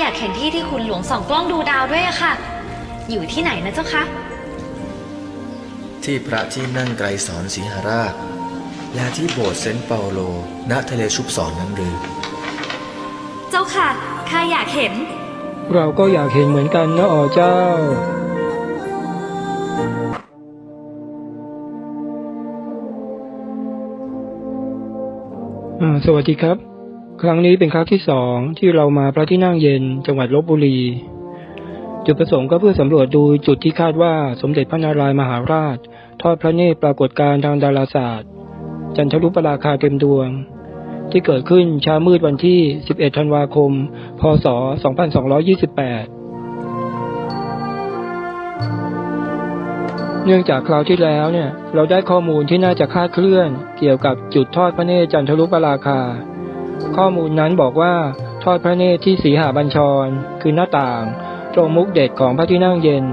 อยากเห็นที่ที่คุณหลวงส่องกล้องดูดาวด้วยอะค่ะ อยู่ที่ไหนนะเจ้าคะ ที่พระที่นั่งไกรสอนสีหราช และที่โบสถ์เซนต์เปาโล ณทะเลชุบสอนนั้นหรือ เจ้าค่ะข้าอยากเห็น เราก็อยากเห็นเหมือนกันนะอ๋อเจ้า อ่า สวัสดีครับ ครั้งนี้เป็นครั้งที่สองที่เรามาพระที่นั่งเย็นจังหวัดลบบุรี จุดประสงค์ก็เพื่อสำรวจดูจุดที่คาดว่าสมเด็จพระนารายณ์มหาราช ทอดพระเนตรปรากฏการณ์ทางดาราศาสตร์ จันทรุปราคาเต็มดวง ที่เกิดขึ้นเช้ามืดวันที่ 11 ธันวาคม พศ 2228เนื่องจากคราวที่แล้วเนี่ย เราได้ข้อมูลที่น่าจะคาดเคลื่อน เกี่ยวกับจุดทอดพระเนตรจันทรุปราคา ข้อมูลนั้นบอกว่าทอดพระเนตรที่สีหาบัญชร คือหน้าต่าง ตรงมุกเด็ดของพระที่นั่งเย็น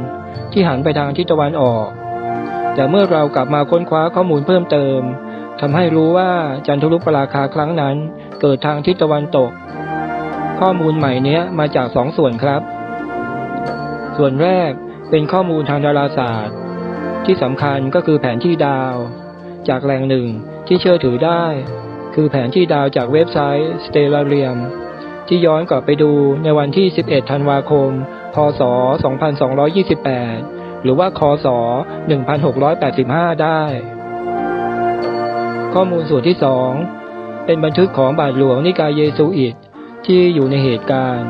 ที่หันไปทางทิศตะวันออก แต่เมื่อเรากลับมาค้นคว้าข้อมูลเพิ่มเติมทำให้รู้ว่าจันทรุปราคาครั้งนั้น เกิดทางทิศตะวันตก ข้อมูลใหม่เนี้ยมาจากสองส่วนครับ ส่วนแรกเป็นข้อมูลทางดาราศาสตร์ ที่สำคัญก็คือแผนที่ดาว จากแหล่งหนึ่งที่เชื่อถือได้ คือแผนที่ดาวจากเว็บไซต์ Stellarium ที่ย้อนกลับไปดูในวันที่ 11 ธันวาคม พศ 2228 หรือว่า คศ 1685 ได้ ข้อมูลส่วนที่สองเป็นบันทึกของบาทหลวงนิกายเยซูอิตที่อยู่ในเหตุการณ์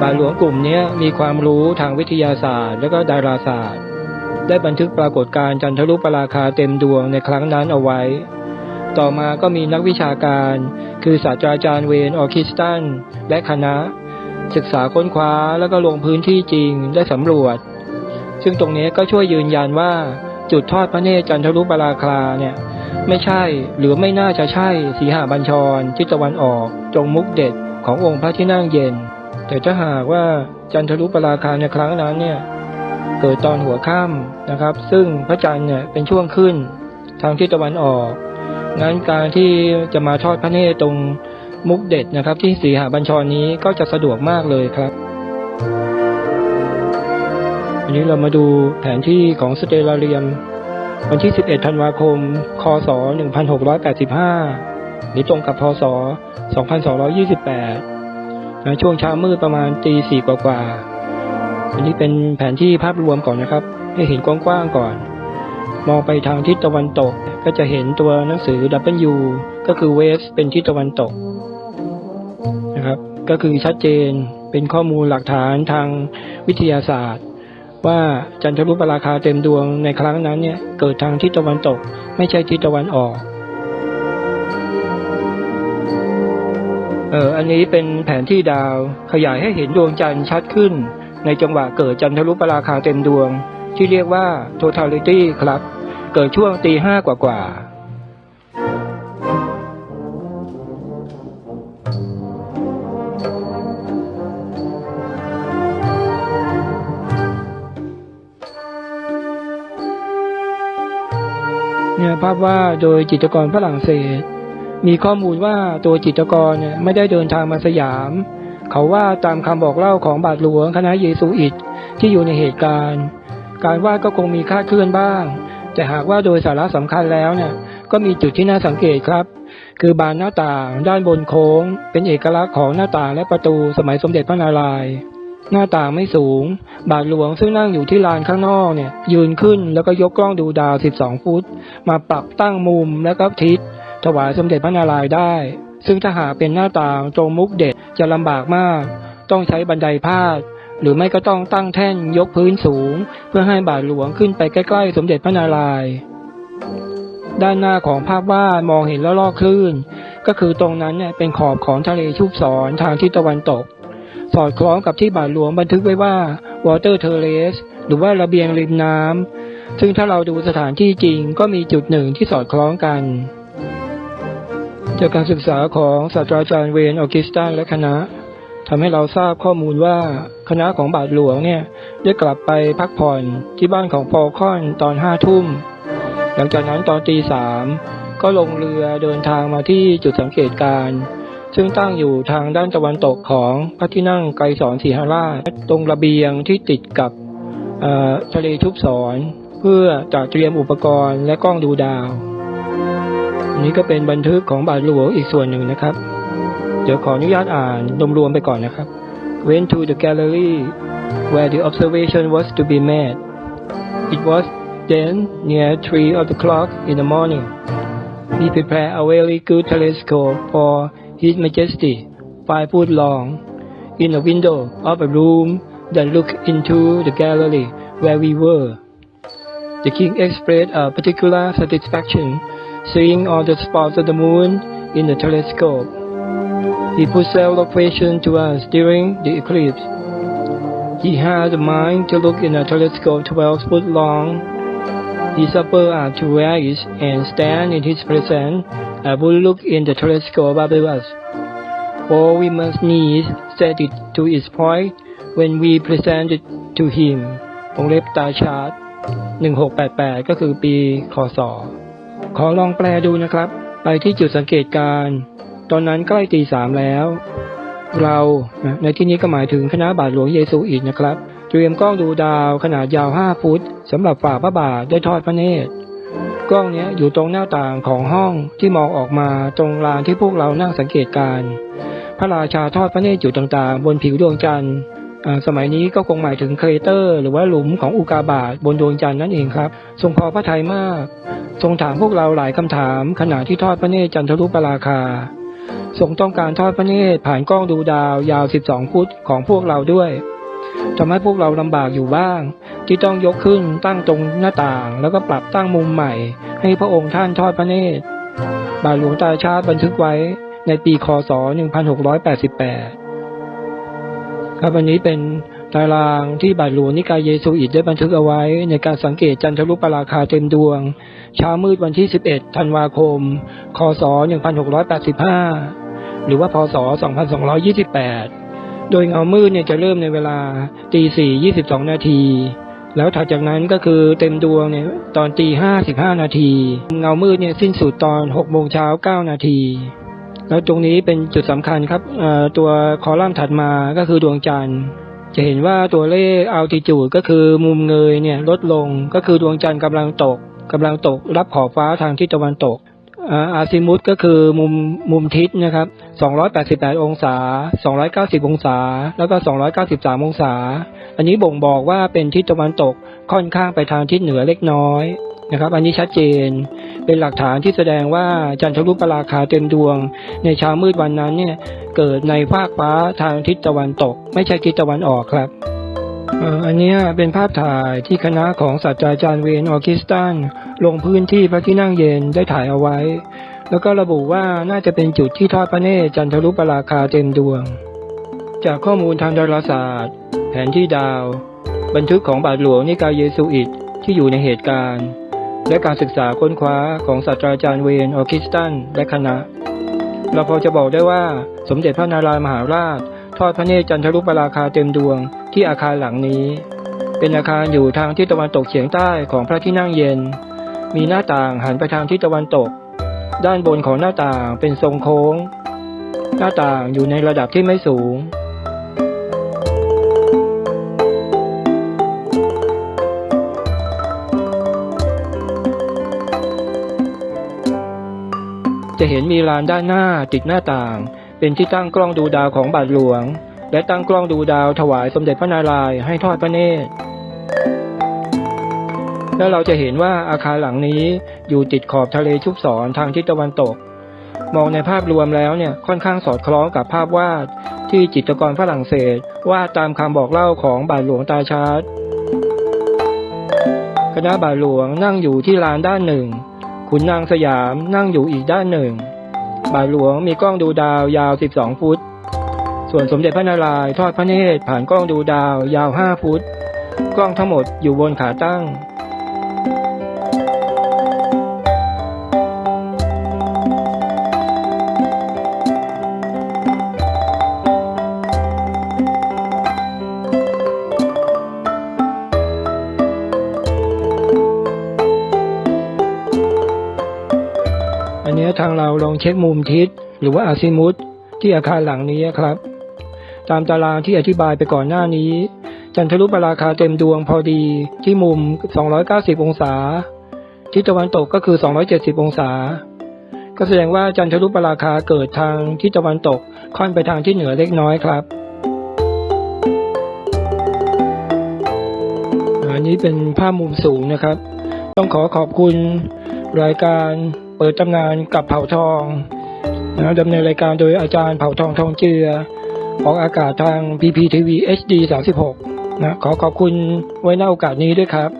บาทหลวงกลุ่มนี้มีความรู้ทางวิทยาศาสตร์ และก็ดาราศาสตร์ ได้บันทึกปรากฏการณ์จันทรุปราคาเต็มดวงในครั้งนั้นเอาไว้ ต่อมาก็มีนักวิชาการ คือศาสตราจารย์เวนออคิสตันและคณะ ศึกษาค้นคว้าแล้วก็ลงพื้นที่จริงได้สำรวจ ซึ่งตรงนี้ก็ช่วยยืนยันว่าจุดทอดพระเนตรจันทรุปราคาเนี่ยไม่ใช่หรือไม่น่าจะใช่สีหาบัญชรทิศตะวันออกตรงมุกเด็ดขององค์พระที่นั่งเย็น แต่ถ้าหากว่าจันทรุปราคาในครั้งนั้นเนี่ยเกิดตอนหัวค่ำนะครับ ซึ่งพระจันทร์เนี่ยเป็นช่วงขึ้น ทางทิศตะวันออก งั้นการที่จะมาทอดพระเนตรตรงมุกเด็ดนะครับ ที่สีหาบัญชรนี้ก็จะสะดวกมากเลยครับวันนี้เรามาดูแผนที่ของสเตลาเรียม วันที่ 11 ธันวาคม คศ 1685นี้ตรงกับพศ 2228นะช่วงเช้ามืดประมาณตีสี่กว่าๆอันนี้เป็นแผนที่ภาพรวมก่อนนะครับ ให้เห็นกว้างๆก่อน มองไปทางทิศตะวันตก ก็จะเห็นตัวหนังสือ W ก็คือ West เป็นทิศตะวันตกนะครับ ก็คือชัดเจนเป็นข้อมูลหลักฐานทางวิทยาศาสตร์ ว่าจันทรุปราคาเต็มดวงในครั้งนั้นเนี่ยเกิดทางทิศตะวันตก ไม่ใช่ทิศตะวันออกเอออันนี้เป็นแผนที่ดาวขยายให้เห็นดวงจันทร์ชัดขึ้น ในจังหวะเกิดจันทรุปราคาเต็มดวง ที่เรียกว่า totality ครับ เกิดช่วงตีห้ากว่าๆเนี่ยภาพว่าโดยจิตรกรฝรั่งเศส มีข้อมูลว่าตัวจิตรกรเนี่ยไม่ได้เดินทางมาสยาม เขาว่าตามคำบอกเล่าของบาทหลวงคณะเยซูอิตที่อยู่ในเหตุการณ์ การวาดก็คงมีคาดเคลื่อนบ้าง แต่หากว่าโดยสาระสำคัญแล้วเนี่ยก็มีจุดที่น่าสังเกตครับ คือบานหน้าต่างด้านบนโค้ง เป็นเอกลักษณ์ของหน้าต่างและประตูสมัยสมเด็จพระนารายณ์หน้าต่างไม่สูง บาทหลวงซึ่งนั่งอยู่ที่ลานข้างนอกเนี่ย ยืนขึ้นแล้วก็ยกกล้องดูดาว 12 ฟุต มาปรับตั้งมุมและก็ทิศ ถวายสมเด็จพระนารายณ์ได้ ซึ่งถ้าหากเป็นหน้าต่างตรงมุกเด็ดจะลำบากมาก ต้องใช้บันไดพาด หรือไม่ก็ต้องตั้งแท่นยกพื้นสูง เพื่อให้บาทหลวงขึ้นไปใกล้ๆ สมเด็จพระนารายณ์ด้านหน้าของภาพวาดมองเห็นแล้วลอกคลื่น ก็คือตรงนั้นเนี่ยเป็นขอบของทะเลชุบสอนทางทิศตะวันตก สอดคล้องกับที่บาทหลวงบันทึกไว้ว่า water terrace หรือว่าระเบียงริมน้ำซึ่งถ้าเราดูสถานที่จริงก็มีจุดหนึ่งที่สอดคล้องกัน จากการศึกษาของศาสตราจารย์เวนออกิสตันและคณะ ทำให้เราทราบข้อมูลว่าคณะของบาทหลวงเนี่ยได้กลับไปพักผ่อนที่บ้านของพอลคอนตอนห้าทุ่ม หลังจากนั้นตอนตีสามก็ลงเรือเดินทางมาที่จุดสังเกตการณ์ซึ่งตั้งอยู่ทางด้านตะวันตกของพระที่นั่งไกรสอนสีหราชตรงระเบียงที่ติดกับทะเลชุบสอนเพื่อจัดเตรียมอุปกรณ์และกล้องดูดาวนนี้ก็เป็นบันทึกของบาทหลวงอีกส่วนหนึ่งนะครับ เดี๋ยวขออนุญาตอ่านรวมๆไปก่อนนะครับ Went to the gallery where the observation was to be made. It was then near three of the clock in the morning. We prepared a very good telescope for His Majesty, five foot long, in a window of a room that looked into the gallery where we were. The king expressed a particular satisfaction seeing all the spots of the moon in the telescope. He put several questions to us during the eclipse. He had a mind to look in a telescope 12 foot long. He suffered us to rise and stand in his presence and would look in the telescope above us. For we must needs set it to its point when we present it to him วงเล็บตาชาร์ต1688 ก็คือปีคศ ขอลองแปลดูนะครับ ไปที่จุดสังเกตการณ์ต อนนั้นใกล้ตีสามแล้ว เราในที่นี้ก็หมายถึงคณะบาทหลวงเยซูอิตนะครับ เตรียมกล้องดูดาวขนาดยาว5ฟุตสำหรับฝ่าพระบาทได้ทอดพระเนตรกล้องเนี้ยอยู่ตรงหน้าต่างของห้องที่มองออกมาตรงลานที่พวกเรานั่งสังเกตการ พระราชาทอดพระเนตรอยู่ต่างๆ บนผิวดวงจันทร์สมัยนี้ก็คงหมายถึงเครเตอร์ หรือว่าหลุมของอุกาบาตบนดวงจันทร์นั่นเองครับ ทรงพอพระทัยมาก ทรงถามพวกเราหลายคำถาม ขณะที่ทอดพระเนตรจันทรุปราคา ทรงต้องการทอดพระเนตรผ่านกล้องดูดาวยาว 12 ฟุตของพวกเราด้วยทำให้พวกเราลำบากอยู่บ้าง ที่ต้องยกขึ้นตั้งตรงหน้าต่าง แล้วก็ปรับตั้งมุมใหม่ ให้พระองค์ท่านทอดพระเนตร บาทหลวงตาชาติบันทึกไว้ในปีคศ 1688 ครับวันนี้เป็น ตารางที่บาทหลวงนิกายเยซูอิตได้บันทึกเอาไว้ในการสังเกตจันทรุปราคาเต็มดวง เช้ามืดวันที่ 11 ธันวาคม คศ 1685 หรือว่าพศ 2228 โดยเงามืดเนี่ยจะเริ่มในเวลาตี4 22 นาที แล้วถัดจากนั้นก็คือเต็มดวงเนี่ยตอนตี5 15 นาที เงามืดเนี่ยสิ้นสุดตอน6โมงเช้า 9 นาทีแล้วตรงนี้เป็นจุดสำคัญครับตัวคอลัมน์ถัดมาก็คือดวงจันทร์ จะเห็นว่าตัวเลข altitude ก็คือมุมเงยเนี่ยลดลงก็คือดวงจันทร์กำลังตกกำลังตกรับขอบฟ้าทางทิศตะวันตกอาซิมุตก็คือมุมมุมทิศนะครับ 288 องศา 290 องศา แล้วก็ 293 องศา อันนี้บ่งบอกว่าเป็นทิศตะวันตกค่อนข้างไปทางทิศเหนือเล็กน้อยนะครับ อันนี้ชัดเจน เป็นหลักฐานที่แสดงว่าจันทรุปราคาเต็มดวง ในเช้ามืดวันนั้นเนี่ยเกิดในภาคฟ้าทางทิศตะวันตก ไม่ใช่ทิศตะวันออกครับอันนี้เป็นภาพถ่ายที่คณะของศาสตราจารย์เวนออคิสตันลงพื้นที่พระที่นั่งเย็นได้ถ่ายเอาไว้ แล้วก็ระบุว่าน่าจะเป็นจุดที่ทอดพระเนตรจันทรุปราคาเต็มดวง จากข้อมูลทางดาราศาสตร์ แผนที่ดาว บันทึกของบาทหลวงนิกายเยซูอิตที่อยู่ในเหตุการณ์ และการศึกษาค้นคว้าของศาสตราจารย์เวนออคิสตันและคณะ เราพอจะบอกได้ว่าสมเด็จพระนารายณ์มหาราช ทอดพระเนตรจันทรุปราคาเต็มดวงที่อาคารหลังนี้ เป็นอาคารอยู่ทางทิศตะวันตกเฉียงใต้ของพระที่นั่งเย็น มีหน้าต่างหันไปทางทิศตะวันตก ด้านบนของหน้าต่างเป็นทรงโค้ง หน้าต่างอยู่ในระดับที่ไม่สูง จะเห็นมีลานด้านหน้าติดหน้าต่าง เป็นที่ตั้งกล้องดูดาวของบาทหลวง และตั้งกล้องดูดาวถวายสมเด็จพระนารายณ์ให้ทอดพระเนตรแล้วเราจะเห็นว่าอาคารหลังนี้อยู่ติดขอบทะเลชุบสอนทางทิศตะวันตก มองในภาพรวมแล้วเนี่ยค่อนข้างสอดคล้องกับภาพวาด ที่จิตรกรฝรั่งเศสวาดตามคำบอกเล่าของบาทหลวงตาชาร์ตคณะบาทหลวงนั่งอยู่ที่ลานด้านหนึ่ง ขุนนางสยามนั่งอยู่อีกด้านหนึ่ง บาทหลวงมีกล้องดูดาวยาว 12 ฟุต ส่วนสมเด็จพระนารายณ์ทอดพระเนตรผ่านกล้องดูดาวยาว 5 ฟุต กล้องทั้งหมดอยู่บนขาตั้ง เนี้ยทางเราลองเช็คมุมทิศ หรือว่าอาซิมุตที่อาคารหลังนี้ครับ ตามตารางที่อธิบายไปก่อนหน้านี้ จันทรุปราคาเต็มดวงพอดีที่มุม 290 องศา ทิศตะวันตกก็คือ 270 องศา ก็แสดงว่าจันทรุปราคาเกิดทางทิศตะวันตกค่อนไปทางที่เหนือเล็กน้อยครับอันนี้เป็นภาพมุมสูงนะครับ ต้องขอขอบคุณรายการ เปิดตำนานกับเผ่าทองนะดำเนินรายการโดยอาจารย์เผ่าทองทองเจือ ออกอากาศทาง PPTV HD 36นะขอขอบคุณไว้ในโอกาสนี้ด้วยครับ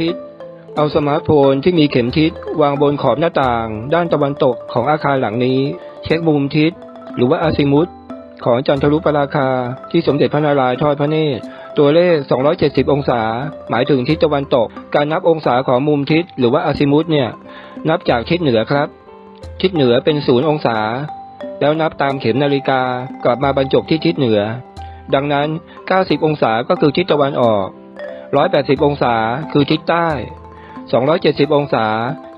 ทิศ เอาสมาร์ทโฟนที่มีเข็มทิศวางบนขอบหน้าต่าง ด้านตะวันตกของอาคารหลังนี้ เช็คมุมทิศ หรือว่าอาซิมุตของจันทรุปราคาที่สมเด็จพระนารายณ์ทอดพระเนตร ตัวเลข 270 องศา หมายถึงทิศตะวันตก การนับองศาของมุมทิศหรือว่าอาซิมุตเนี่ย นับจากทิศเหนือครับ ทิศเหนือเป็นศูนย์องศา แล้วนับตามเข็มนาฬิกากลับมาบรรจบที่ทิศเหนือ ดังนั้น 90 องศาก็คือทิศตะวันออก 180 องศา คือทิศใต้ 270 องศา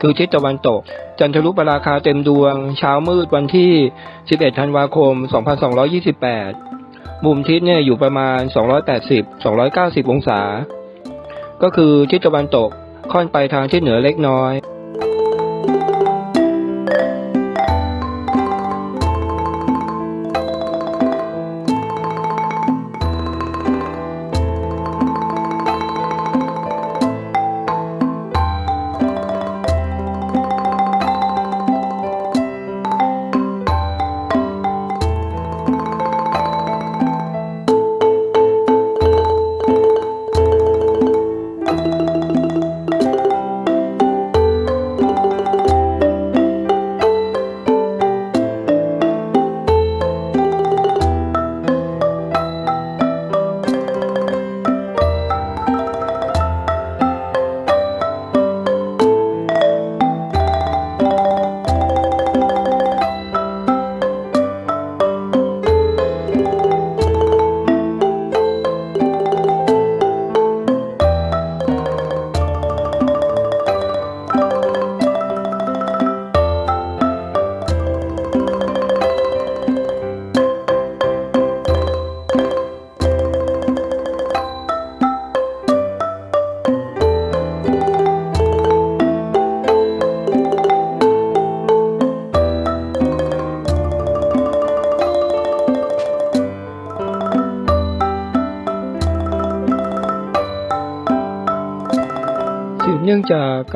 คือทิศตะวันตก จันทรุปราคาเต็มดวง เช้ามืดวันที่ 11 ธันวาคม 2228 มุมทิศเนี่ยอยู่ประมาณ 280 290 องศา ก็คือทิศตะวันตกค่อนไปทางทิศเหนือเล็กน้อย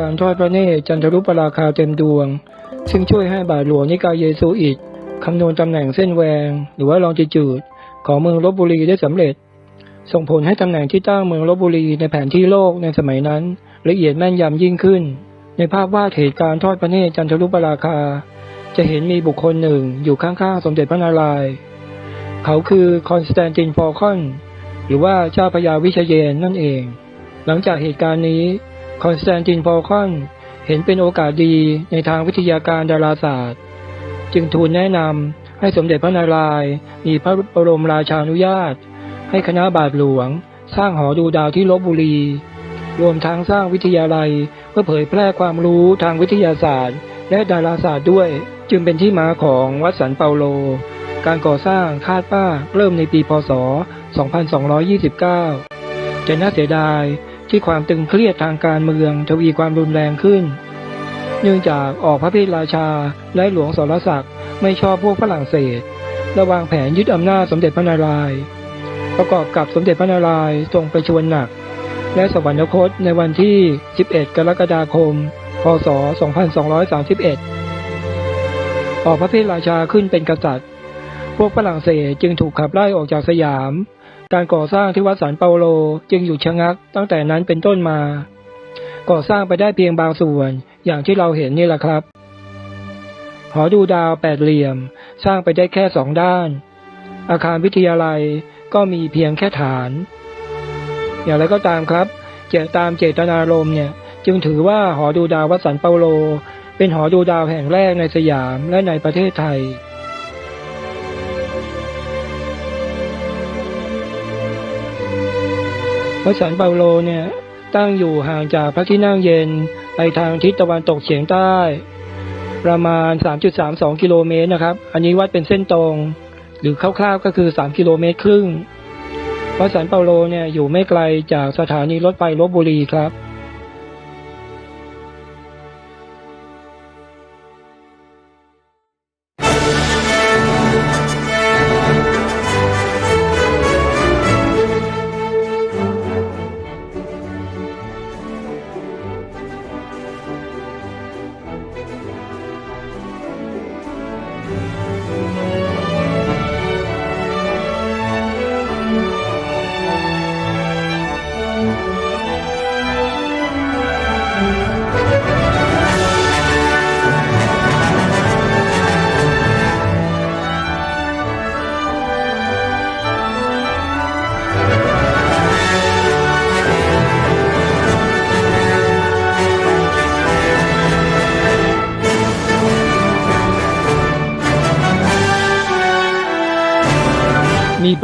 การทอดพระเนตรจันทรุปราคาเต็มดวง ซึ่งช่วยให้บาทหลวงนิกายเยซูอิตคำนวณตำแหน่งเส้นแวง หรือว่าลองจิจูด ของเมืองลบบุรีได้สำเร็จ ส่งผลให้ตำแหน่งที่ตั้งเมืองลบบุรีในแผนที่โลกในสมัยนั้น ละเอียดแม่นยำยิ่งขึ้น ในภาพวาดเหตุการณ์ทอดพระเนตรจันทรุปราคา จะเห็นมีบุคคลหนึ่งอยู่ข้างๆสมเด็จพระนารายณ์เขาคือคอนสแตนตินฟอลคอน หรือว่าเจ้าพระยาวิเชยนนั่นเอง หลังจากเหตุการณ์นี้ คอนสแตนตินฟอลคอนเห็นเป็นโอกาสดีในทางวิทยาการดาราศาสตร์ จึงทูลแนะนำให้สมเด็จพระนารายณ์มีพระบรมราชานุญาต ให้คณะบาทหลวง สร้างหอดูดาวที่ลบบุรี รวมทั้งสร้างวิทยาลัย เพื่อเผยแพร่ความรู้ทางวิทยาศาสตร์ และดาราศาสตร์ด้วย จึงเป็นที่มาของวัดสันเปาโล การก่อสร้างคาดว่าเริ่มในปีพศ 2229 จะน่าเสียดาย ที่ความตึงเครียดทางการเมืองทวีความรุนแรงขึ้น เนื่องจากออกพระพทราชาและหลวงสรศักดิ์ไม่ชอบพวกฝรั่งเศสและวางแผนยึดอำนาจสมเด็จพระนารายณ์ประกอบกับสมเด็จพระนารายณ์ทรงประชวรหนัก และสวรรคตในวันที่ 11 กรกฎาคม พศ 2231 ออกพระพทราชาขึ้นเป็นกษัตริย์ พวกฝรั่งเศสจึงถูกขับไล่ออกจากสยาม การก่อสร้างที่วัดสันเปาโลจึงหยุดชะงักตั้งแต่นั้นเป็นต้นมา ก่อสร้างไปได้เพียงบางส่วนอย่างที่เราเห็นนี่แหละครับ หอดูดาวแปดเหลี่ยม สร้างไปได้แค่สองด้าน อาคารวิทยาลัยก็มีเพียงแค่ฐาน อย่างไรก็ตามครับ เจตตามเจตนารมณ์เนี่ย จึงถือว่าหอดูดาววัดสันเปาโล เป็นหอดูดาวแห่งแรกในสยามและในประเทศไทย วัดสันเปาโลเนี่ยตั้งอยู่ห่างจากพระที่นั่งเย็นไปทางทิศตะวันตกเฉียงใต้ ประมาณ 3.32 กิโลเมตรนะครับ อันนี้วัดเป็นเส้นตรง หรือคร่าวๆก็คือ 3 กิโลเมตรครึ่งวัดสันเปาโลเนี่ยอยู่ไม่ไกลจากสถานีรถไฟลบบุรีครับ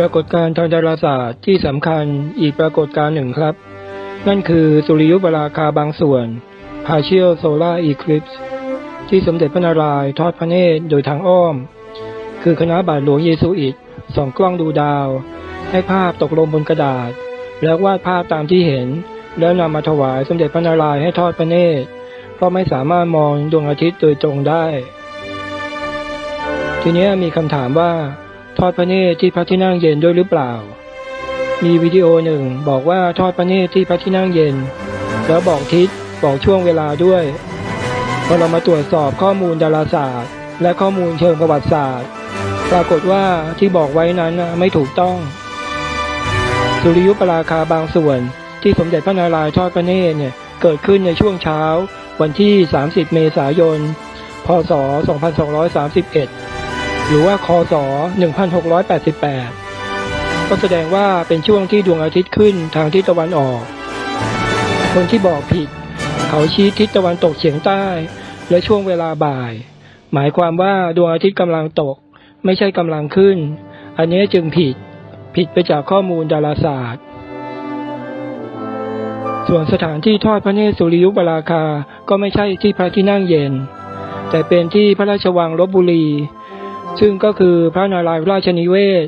ากฏการณ์ทางดาราศาสตร์ที่สำคัญอีกปรากฏการณ์หนึ่งครับ นั่นคือสุริยุปราคาบางส่วน partial solar eclipse ที่สมเด็จพระนารายณ์ทอดพระเนตรโดยทางอ้อม คือคณะบาทหลวงเยซูอิตส่องกล้องดูดาว ให้ภาพตกลงบนกระดาษ แล้ววาดภาพตามที่เห็น แล้วนำมาถวายสมเด็จพระนารายณ์ให้ทอดพระเนตรเพราะไม่สามารถมองดวงอาทิตย์โดยตรงได้ ทีนี้มีคำถามว่า ทอดพระเนตรที่พระที่นั่งเย็นด้วยหรือเปล่า มีวิดีโอหนึ่งบอกว่าทอดพระเนตรที่พระที่นั่งเย็น แล้วบอกทิศบอกช่วงเวลาด้วยพอเรามาตรวจสอบข้อมูลดาราศาสตร์ และข้อมูลเชิงประวัติศาสตร์ ปรากฏว่าที่บอกไว้นั้นไม่ถูกต้อง สุริยุปราคาบางส่วนที่สมเด็จพระนารายณ์ทอดพระเนตรเนี่ยเกิดขึ้นในช่วงเช้า วันที่ 30 เมษายน พศ 2231 หรือว่าคศ 1688 ก็แสดงว่าเป็นช่วงที่ดวงอาทิตย์ขึ้นทางทิศตะวันออก คนที่บอกผิด เขาชี้ทิศตะวันตกเฉียงใต้ และช่วงเวลาบ่าย หมายความว่าดวงอาทิตย์กำลังตก ไม่ใช่กำลังขึ้น อันนี้จึงผิด ผิดไปจากข้อมูลดาราศาสตร์ ส่วนสถานที่ทอดพระเนตรสุริยุปราคา ก็ไม่ใช่ที่พระที่นั่งเย็น แต่เป็นที่พระราชวังลบบุรี ซึ่งก็คือพระนารายณ์ราชนิเวศ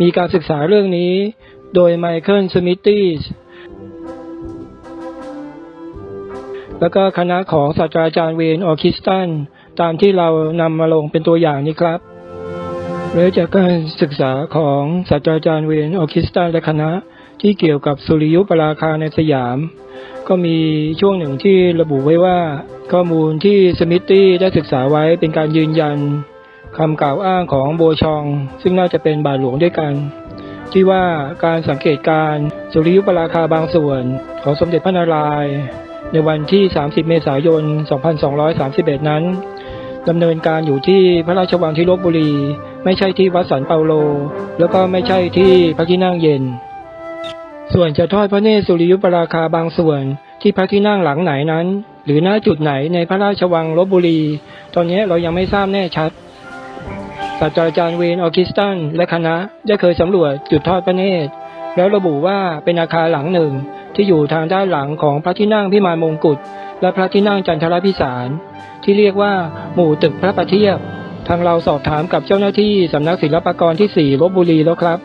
มีการศึกษาเรื่องนี้โดยไมเคิลสมิตตี้แล้วก็คณะของศาสตราจารย์เวนออคิสตัน ตามที่เรานำมาลงเป็นตัวอย่างนี้ครับและจากการศึกษาของศาสตราจารย์เวนออคิสตันและคณะที่เกี่ยวกับสุริยุปราคาในสยาม ก็มีช่วงหนึ่งที่ระบุไว้ว่า ข้อมูลที่สมิตตี้ได้ศึกษาไว้เป็นการยืนยัน คำกล่าวอ้างของโบชอง ซึ่งน่าจะเป็นบาทหลวงด้วยกัน ที่ว่าการสังเกตการสุริยุปราคาบางส่วนของสมเด็จพระนารายณ์ในวันที่ 30 เมษายน 2231 นั้นดำเนินการอยู่ที่พระราชวังที่ลบบุรี ไม่ใช่ที่วัดสันเปาโล แล้วก็ไม่ใช่ที่พระที่นั่งเย็น ส่วนจะทอดพระเนตรสุริยุปราคาบางส่วนที่พระที่นั่งหลังไหนนั้น หรือหน้าจุดไหนในพระราชวังลบบุรี ตอนนี้เรายังไม่ทราบแน่ชัด ศาสตราจารย์เวนออคิสตันและคณะได้เคยสำรวจจุดทอดพระเนตร แล้วระบุว่าเป็นอาคารหลังหนึ่งที่อยู่ทางด้านหลังของพระที่นั่งพิมานมงกุฎและพระที่นั่งจันทรพิสาร ที่เรียกว่าหมู่ตึกพระประเทียบ ทางเราสอบถามกับเจ้าหน้าที่สำนักศิลปากรที่4ลบบุรีแล้วครับ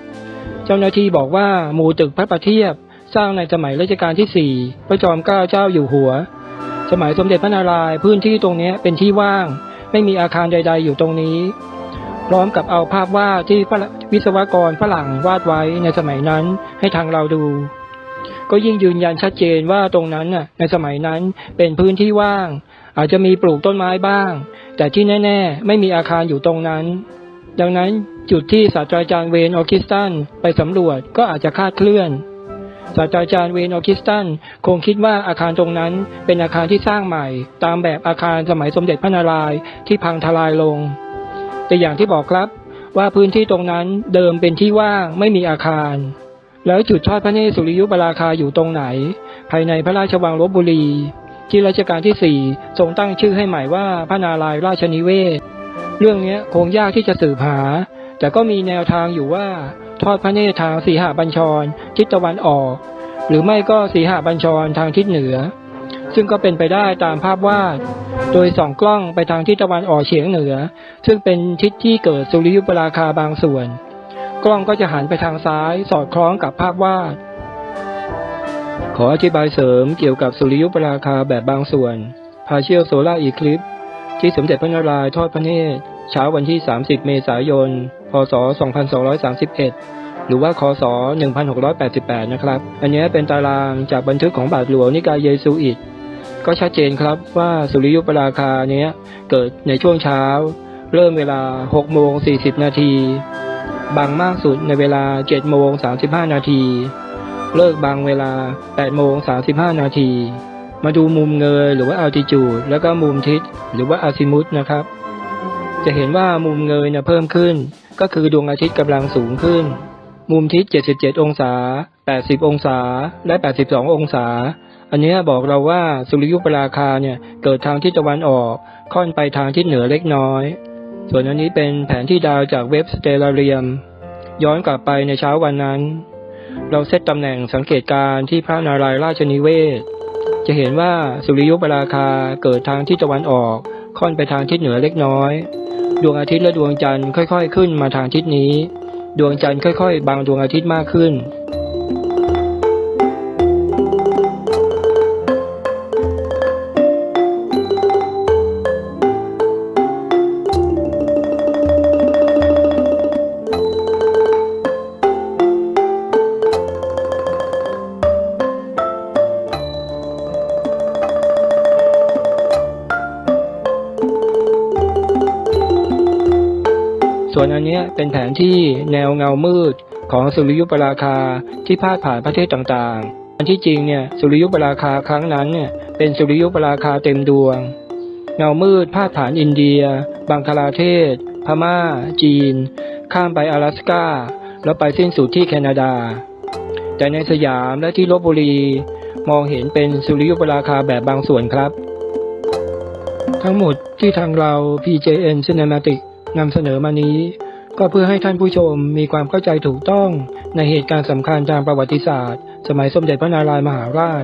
เจ้าหน้าที่บอกว่าหมู่ตึกพระประเทียบ สร้างในสมัยรัชกาลที่สี่พระจอมเกล้าเจ้าอยู่หัว สมัยสมเด็จพระนารายณ์พื้นที่ตรงนี้เป็นที่ว่าง ไม่มีอาคารใด ๆ อยู่ตรงนี้ ร้อมกับเอาภาพวาดที่วิศวกรฝรั่งวาดไว้ในสมัยนั้นให้ทางเราดู ก็ยิ่งยืนยันชัดเจนว่าตรงนั้นน่ะในสมัยนั้นเป็นพื้นที่ว่าง อาจจะมีปลูกต้นไม้บ้าง แต่ที่แน่ ๆ ไม่มีอาคารอยู่ตรงนั้น ดังนั้นจุดที่ศาสตราจารย์เวนออคิสตันไปสำรวจก็อาจจะคาดเคลื่อนศาสตราจารย์เวนออคิสตันคงคิดว่าอาคารตรงนั้นเป็นอาคารที่สร้างใหม่ ตามแบบอาคารสมัยสมเด็จพระนารายณ์ที่พังทลายลง แต่อย่างที่บอกครับ ว่าพื้นที่ตรงนั้นเดิมเป็นที่ว่างไม่มีอาคาร แล้วจุดทอดพระเนตรสุริยุปราคาอยู่ตรงไหน ภายในพระราชวังลบบุรี ที่รัชกาลที่สี่ทรงตั้งชื่อให้ใหม่ว่าพระนารายราชนิเวศ เรื่องนี้คงยากที่จะสืบหา แต่ก็มีแนวทางอยู่ว่าทอดพระเนตรทางสีหบัญชร ทิศตะวันออก หรือไม่ก็สีหบัญชรทางทิศเหนือ ซึ่งก็เป็นไปได้ตามภาพวาด โดยส่องกล้องไปทางทิศตะวันออกเฉียงเหนือ ซึ่งเป็นทิศที่เกิดสุริยุปราคาบางส่วน กล้องก็จะหันไปทางซ้ายสอดคล้องกับภาพวาด ขออธิบายเสริมเกี่ยวกับสุริยุปราคาแบบบางส่วน partial solar eclipse ที่สมเด็จพระนารายณ์ทอดพระเนตรเช้าวันที่ 30 เมษายน พศ 2231 หรือว่าคศ 1688 นะครับ อันนี้เป็นตารางจากบันทึกของบาทหลวงนิกายเยซูอิต ก็ชัดเจนครับว่าสุริยุปราคาเนี้ยเกิดในช่วงเช้า เริ่มเวลา6โมง40 นาที บางมากสุดในเวลา7โมง35 นาที เลิกบางเวลา8โมง35 นาที มาดูมุมเงยหรือว่า altitude แล้วก็มุมทิศหรือว่า azimuth นะครับ จะเห็นว่ามุมเงยเนี่ยเพิ่มขึ้น ก็คือดวงอาทิตย์กำลังสูงขึ้น มุมทิศ 77 องศา 80 องศา และ 82 องศา อันนี้บอกเราว่าสุริยุปราคาเนี่ยเกิดทางทิศตะวันออกค่อนไปทางทิศเหนือเล็กน้อย ส่วนอันนี้เป็นแผนที่ดาวจากเว็บสเตลาเรียม ย้อนกลับไปในเช้าวันนั้น เราเซตตำแหน่งสังเกตการณ์ที่พระนารายณ์ราชนิเวศ จะเห็นว่าสุริยุปราคาเกิดทางทิศตะวันออกค่อนไปทางทิศเหนือเล็กน้อย ดวงอาทิตย์และดวงจันทร์ค่อย ๆ ขึ้นมาทางทิศนี้ ดวงจันทร์ค่อย ๆบังดวงอาทิตย์มากขึ้น วนอันนี้เป็นแผนที่แนวเงามืดของสุริยุปราคาที่พาดผ่านประเทศต่างๆ อันที่จริงเนี่ยสุริยุปราคาครั้งนั้นเนี่ยเป็นสุริยุปราคาเต็มดวง เงามืดพาดผ่านอินเดีย บังคลาเทศ พม่า จีน ข้ามไป阿拉สกาแล้วไปสิ้นสุดที่แคนาดา แต่ในสยามและที่ลบบุรีมองเห็นเป็นสุริยุปราคาแบบบางส่วนครับ ทั้งหมดที่ทางเรา PJN Cinematic นำเสนอมานี้ ก็เพื่อให้ท่านผู้ชมมีความเข้าใจถูกต้องในเหตุการณ์สำคัญทางประวัติศาสตร์ สมัยสมเด็จพระนารายณ์มหาราช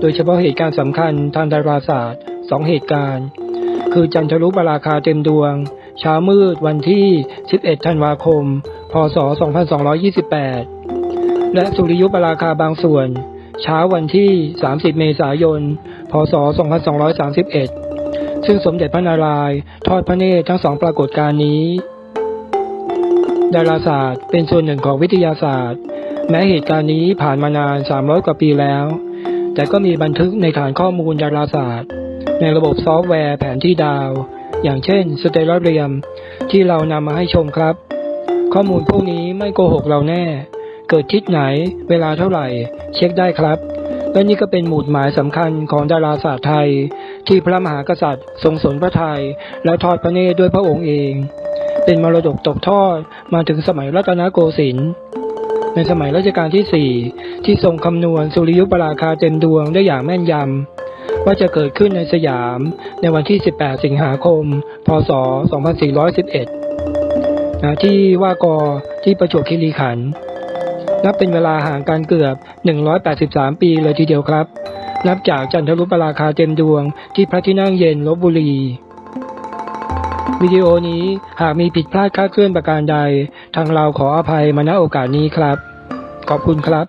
โดยเฉพาะเหตุการณ์สำคัญทางดาราศาสตร์สองเหตุการณ์ คือจันทรุปราคาเต็มดวง เช้ามืดวันที่ 11 ธันวาคม พศ 2228 และสุริยุปราคาบางส่วน เช้าวันที่ 30 เมษายน พศ 2231 ซึ่งสมเด็จพระนารายณ์ทอดพระเนตรทั้งสองปรากฏการณ์นี้ ดาราศาสตร์เป็นส่วนหนึ่งของวิทยาศาสตร์ แม้เหตุการณ์นี้ผ่านมานาน 300 กว่าปีแล้ว แต่ก็มีบันทึกในฐานข้อมูลดาราศาสตร์ ในระบบซอฟต์แวร์แผนที่ดาว อย่างเช่นสเตลเรียมที่เรานำมาให้ชมครับ ข้อมูลพวกนี้ไม่โกหกเราแน่ เกิดทิศไหน เวลาเท่าไหร่ เช็คได้ครับและนี่ก็เป็นหมุดหมายสำคัญของดาราศาสตร์ไทย ที่พระมหากษัตริย์ทรงสนพระทัยและทอดพระเนตรด้วยพระองค์เอง เป็นมรดกตกทอดมาถึงสมัยรัตนโกสินทร์ในสมัยรัชกาลที่4ที่ทรงคำนวณสุริยุปราคาเต็มดวงได้อย่างแม่นยำ ว่าจะเกิดขึ้นในสยามในวันที่ 18 สิงหาคม พศ 2411นะที่ว่ากอที่ประจวบคีรีขันธ์นับเป็นเวลาห่างกันเกือบ 183 ปีเลยทีเดียวครับ นับจากจันทรุปราคาเต็มดวงที่พระที่นั่งเย็นลบบุรี วิดีโอนี้หากมีผิดพลาดคลาดเคลื่อนประการใด ทางเราขออภัยมาณโอกาสนี้ครับ ขอบคุณครับ